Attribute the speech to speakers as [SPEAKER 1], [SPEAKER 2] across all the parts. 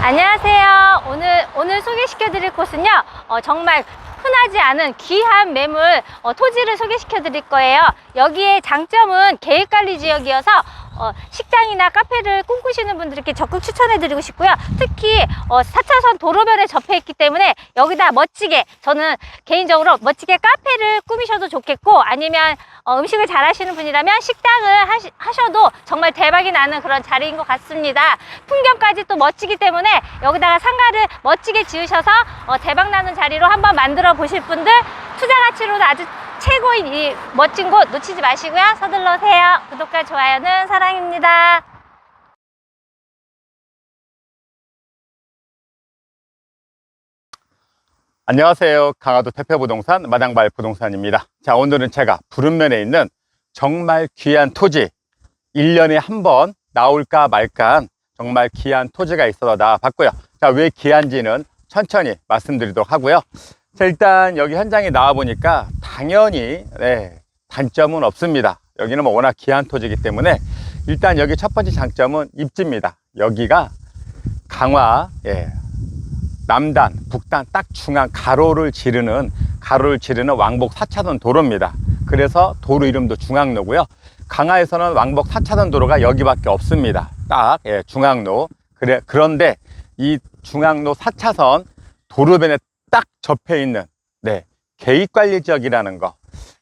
[SPEAKER 1] 안녕하세요. 오늘 오늘 소개시켜 드릴 곳은요. 어, 정말 흔하지 않은 귀한 매물 어, 토지를 소개시켜 드릴 거예요. 여기에 장점은 계획관리 지역이어서 어, 식당이나 카페를 꿈꾸시는 분들께 적극 추천해 드리고 싶고요. 특히 어, 4차선 도로변에 접해 있기 때문에 여기다 멋지게 저는 개인적으로 멋지게 카페를 꾸미셔도 좋겠고 아니면 어, 음식을 잘 하시는 분이라면 식당을 하시, 하셔도 정말 대박이 나는 그런 자리인 것 같습니다. 풍경까지 또 멋지기 때문에 여기다가 상가를 멋지게 지으셔서 어, 대박 나는 자리로 한번 만들어 보실 분들 투자 가치로도 아주 최고인 이 멋진 곳 놓치지 마시고요. 서둘러 오세요. 구독과 좋아요는 사랑입니다.
[SPEAKER 2] 안녕하세요. 강화도 대표부동산 마당발 부동산입니다. 자, 오늘은 제가 부른면에 있는 정말 귀한 토지, 1년에 한 번 나올까 말까 정말 귀한 토지가 있어서 나와봤고요. 자, 왜 귀한지는 천천히 말씀드리도록 하고요. 자, 일단 여기 현장에 나와 보니까 당연히, 네, 단점은 없습니다. 여기는 뭐 워낙 귀한 토지이기 때문에 일단 여기 첫 번째 장점은 입지입니다. 여기가 강화, 예, 남단, 북단 딱 중앙 가로를 지르는 가로를 지르는 왕복 4차선 도로입니다. 그래서 도로 이름도 중앙로고요. 강화에서는 왕복 4차선 도로가 여기밖에 없습니다. 딱 예, 중앙로. 그래 그런데 이 중앙로 4차선 도로변에 딱 접해 있는 네, 개입 관리 지역이라는 거.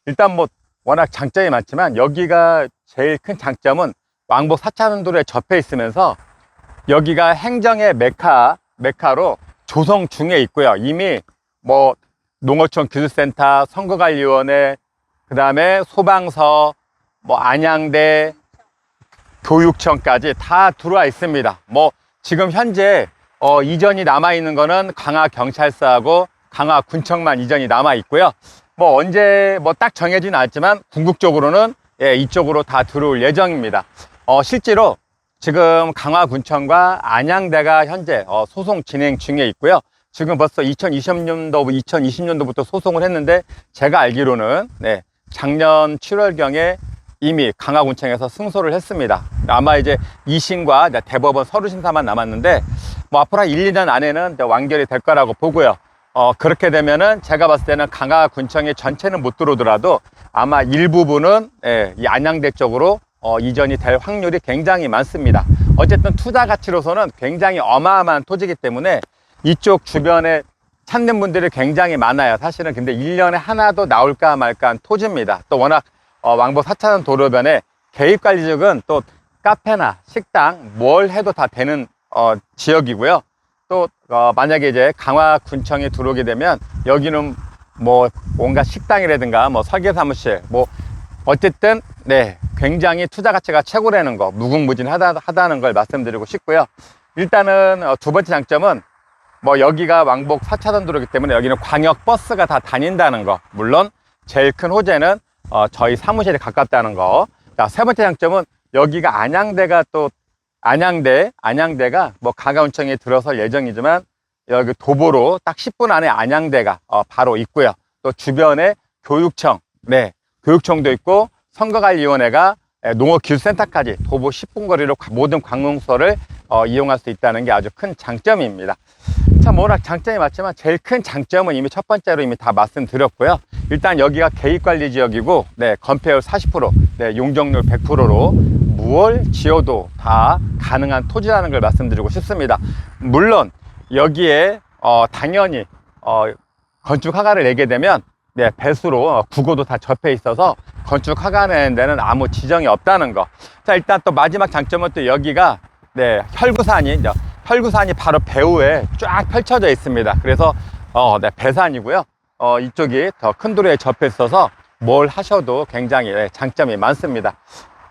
[SPEAKER 2] 일단 뭐 워낙 장점이 많지만 여기가 제일 큰 장점은 왕복 4차선 도로에 접해 있으면서 여기가 행정의 메카 메카로 조성 중에 있고요. 이미 뭐 농어촌 기술센터, 선거관리위원회, 그 다음에 소방서, 뭐 안양대, 교육청까지 다 들어와 있습니다. 뭐 지금 현재 어, 이전이 남아 있는 거는 강화 경찰서하고 강화 군청만 이전이 남아 있고요. 뭐 언제 뭐 딱 정해지는 않지만 궁극적으로는 예, 이쪽으로 다 들어올 예정입니다. 어, 실제로 지금 강화군청과 안양대가 현재 어, 소송 진행 중에 있고요. 지금 벌써 2020년도, 2020년도부터 소송을 했는데 제가 알기로는 네, 작년 7월경에 이미 강화군청에서 승소를 했습니다. 아마 이제 2심과 이제 대법원 서류 심사만 남았는데 뭐 앞으로 한 1, 2년 안에는 완결이 될 거라고 보고요. 어, 그렇게 되면은 제가 봤을 때는 강화군청의 전체는 못 들어오더라도 아마 일부분은 예, 이 안양대 쪽으로 어, 이전이 될 확률이 굉장히 많습니다. 어쨌든 투자 가치로서는 굉장히 어마어마한 토지이기 때문에 이쪽 주변에 찾는 분들이 굉장히 많아요. 사실은 근데 1년에 하나도 나올까 말까 한 토지입니다. 또 워낙 어, 왕복 4차선 도로변에 개입관리지역은 또 카페나 식당 뭘 해도 다 되는 어, 지역이고요. 또 어, 만약에 이제 강화군청에 들어오게 되면 여기는 뭐 뭔가 식당이라든가 뭐 설계사무실 뭐 어쨌든 네 굉장히 투자 가치가 최고라는 거 무궁무진하다 하다는 걸 말씀드리고 싶고요. 일단은 어, 두 번째 장점은 뭐 여기가 왕복 4차선 도로기 때문에 여기는 광역 버스가 다 다닌다는 거. 물론 제일 큰 호재는 어, 저희 사무실에 가깝다는 거. 자, 세 번째 장점은 여기가 안양대가 또 안양대, 안양대가 뭐 가가운청에 들어설 예정이지만 여기 도보로 딱 10분 안에 안양대가 어, 바로 있고요. 또 주변에 교육청, 네, 교육청도 있고 선거관리위원회가 예, 농업기술센터까지 도보 10분 거리로 가- 모든 관공서를 어, 이용할 수 있다는 게 아주 큰 장점입니다. 참 워낙 장점이 많지만 제일 큰 장점은 이미 첫 번째로 이미 다 말씀드렸고요. 일단 여기가 개입관리 지역이고 네, 건폐율 40%, 네, 용적률 100%로 무얼 지어도 다 가능한 토지라는 걸 말씀드리고 싶습니다. 물론 여기에 어, 당연히 어, 건축 허가를 내게 되면 네, 배수로 어, 국어도 다 접해 있어서 건축 허가 내는 데는 아무 지정이 없다는 거. 자, 일단 또 마지막 장점은 또 여기가 네, 혈구산이 혈구산이 바로 배후에 쫙 펼쳐져 있습니다. 그래서 어, 네, 배산이고요. 어, 이쪽이 더 큰 도로에 접해 있어서 뭘 하셔도 굉장히 네, 장점이 많습니다.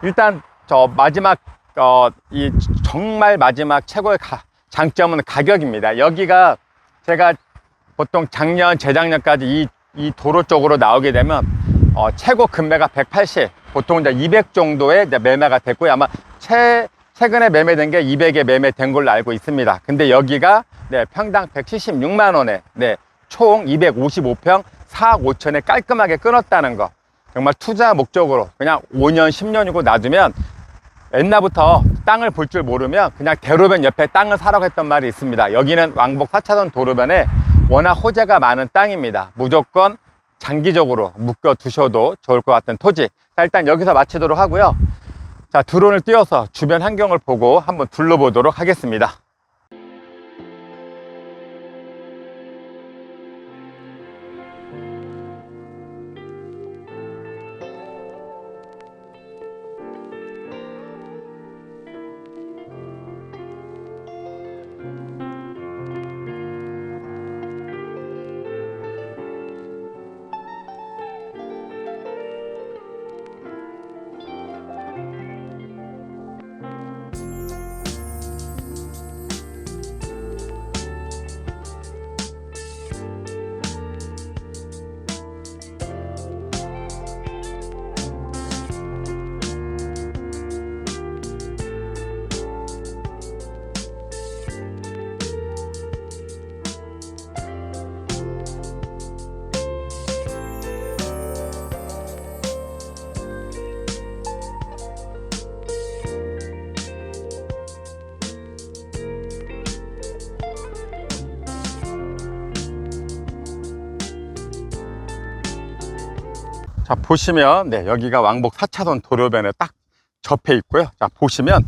[SPEAKER 2] 일단 저 마지막 어, 이 정말 마지막 최고의 가- 장점은 가격입니다. 여기가 제가 보통 작년, 재작년까지 이, 이 도로 쪽으로 나오게 되면 어, 최고 금매가 180, 보통 이제 200 정도의 이제 매매가 됐고요. 아마 최, 최근에 매매된 게 200에 매매된 걸로 알고 있습니다. 근데 여기가 네, 평당 176만 원에 네, 총 255평 4억 5천에 깔끔하게 끊었다는 거. 정말 투자 목적으로 그냥 5년, 10년이고 놔두면 옛날부터 땅을 볼 줄 모르면 그냥 대로변 옆에 땅을 사라고 했던 말이 있습니다. 여기는 왕복 4차선 도로변에 워낙 호재가 많은 땅입니다. 무조건 장기적으로 묶어 두셔도 좋을 것 같은 토지. 자, 일단 여기서 마치도록 하고요. 자, 드론을 띄워서 주변 환경을 보고 한번 둘러보도록 하겠습니다. 자, 보시면, 네, 여기가 왕복 4차선 도로변에 딱 접해 있고요. 자, 보시면,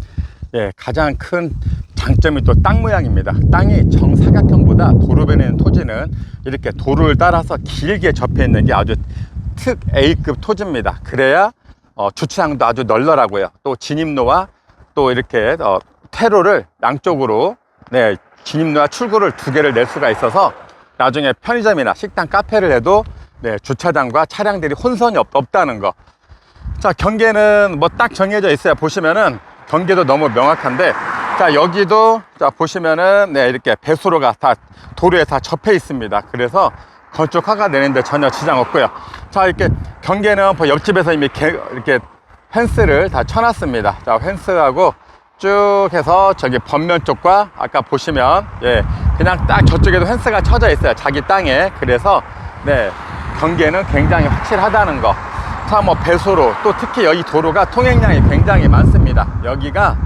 [SPEAKER 2] 예, 가장 큰 장점이 또 땅 모양입니다. 땅이 정사각형보다 도로변에 있는 토지는 이렇게 도로를 따라서 길게 접해 있는 게 아주 특 A급 토지입니다. 그래야 어, 주차장도 아주 널널하고요. 또 진입로와 또 이렇게 어, 퇴로를 양쪽으로 네, 진입로와 출구를 두 개를 낼 수가 있어서 나중에 편의점이나 식당, 카페를 해도 네, 주차장과 차량들이 혼선이 없, 없다는 거. 자, 경계는 뭐 딱 정해져 있어요. 보시면은 경계도 너무 명확한데 자, 여기도 자, 보시면은 네, 이렇게 배수로가 다 도로에 다 접해 있습니다. 그래서 건축 허가 내는데 전혀 지장 없고요. 자, 이렇게 경계는 뭐 옆집에서 이미 개- 이렇게 펜스를 다 쳐놨습니다. 자, 펜스하고 쭉 해서 저기 번면 쪽과 아까 보시면 예, 그냥 딱 저쪽에도 펜스가 쳐져 있어요. 자기 땅에. 그래서 네, 경계는 굉장히 확실하다는 거. 자, 뭐 배수로 또 특히 여기 도로가 통행량이 굉장히 많습니다. 여기가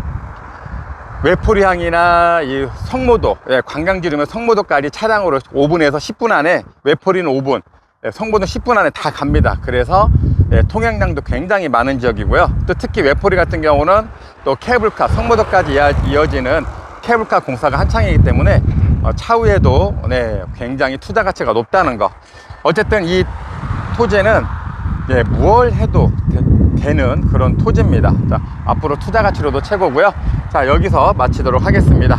[SPEAKER 2] 외포리항이나 이 성모도, 예, 관광지르면 성모도까지 차량으로 5분에서 10분 안에 외포리는 5분, 예, 성모도 10분 안에 다 갑니다. 그래서 예, 통행량도 굉장히 많은 지역이고요. 또 특히 외포리 같은 경우는 또 케이블카, 성모도까지 이어- 이어지는 케이블카 공사가 한창이기 때문에 어, 차후에도 네, 굉장히 투자 가치가 높다는 거. 어쨌든 이 토지는 예, 무얼 해도 되, 는 그런 토지입니다. 자, 앞으로 투자 가치로도 최고고요. 자, 여기서 마치도록 하겠습니다.